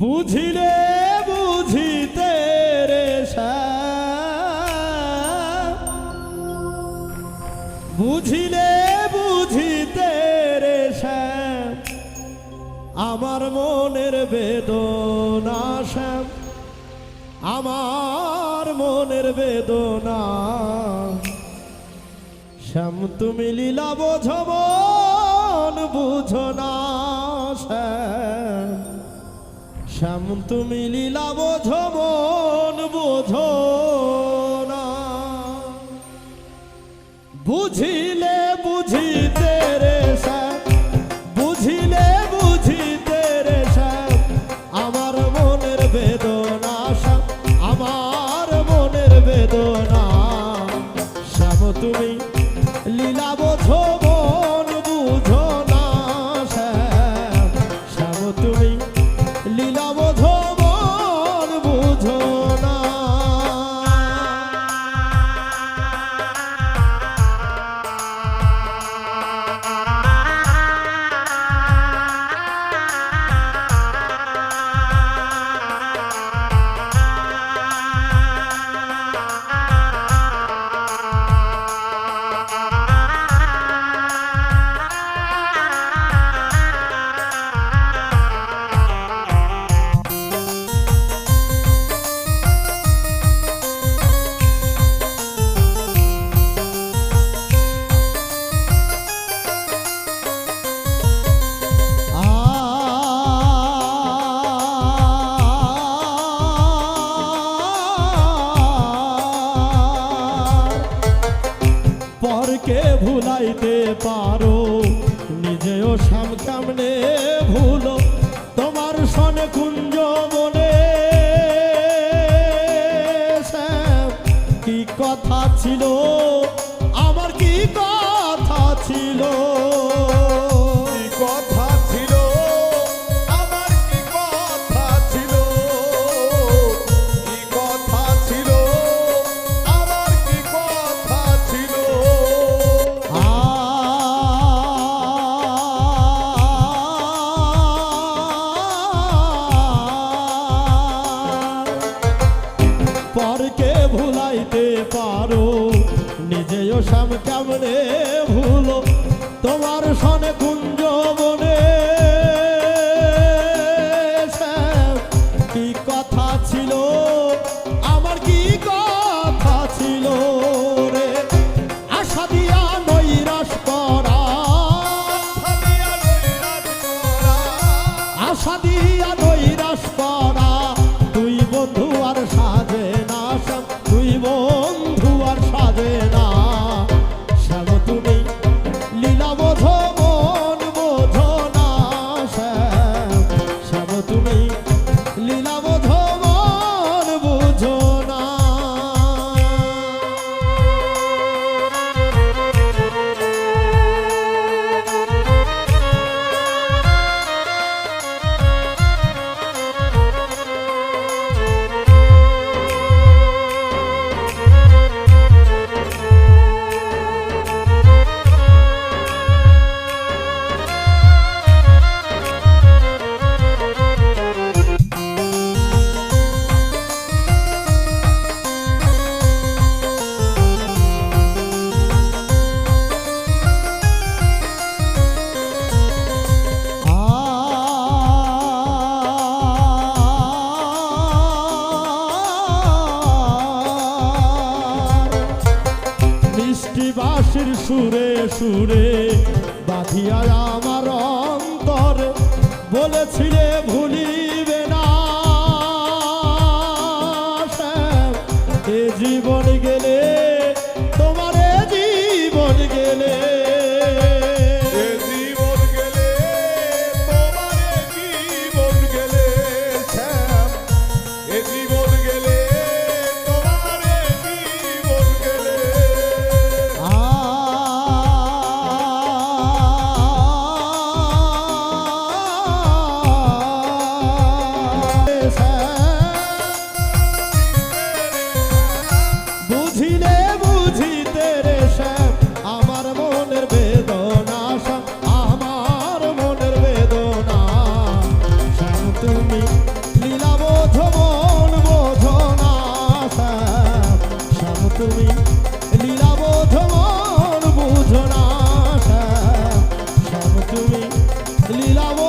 বুঝিলে বুঝিতে রে। বুঝিলে বুঝিতে রে আমার মনের বেদনা শ্যাম আমার মনের বেদনা। শ্যাম, তুমি লীলা বোঝো মন বুঝো না শ্যাম শ্যাম তুমি লীলা বোঝো মন, বোঝো না। বুঝিলে বুঝিতে রে শ্যাম, বুঝিলে বুঝিতে রে শ্যাম, আমার মনের বেদনা শ্যাম, আমার মনের বেদনা। শ্যাম, তুমি লীলা পরকে ভুলাইতে পারো নিজেও সাম কেমনে ভুলো। তোমার সনে কুঞ্জ ভুলাইতে পারো। নিজেও সাম কেমনে ভুলো? তোমার সনে কুঞ্জ সুরে সুরে বাঁধিয়া আমার অন্তরে। বলেছিলে ভুলিবে Lila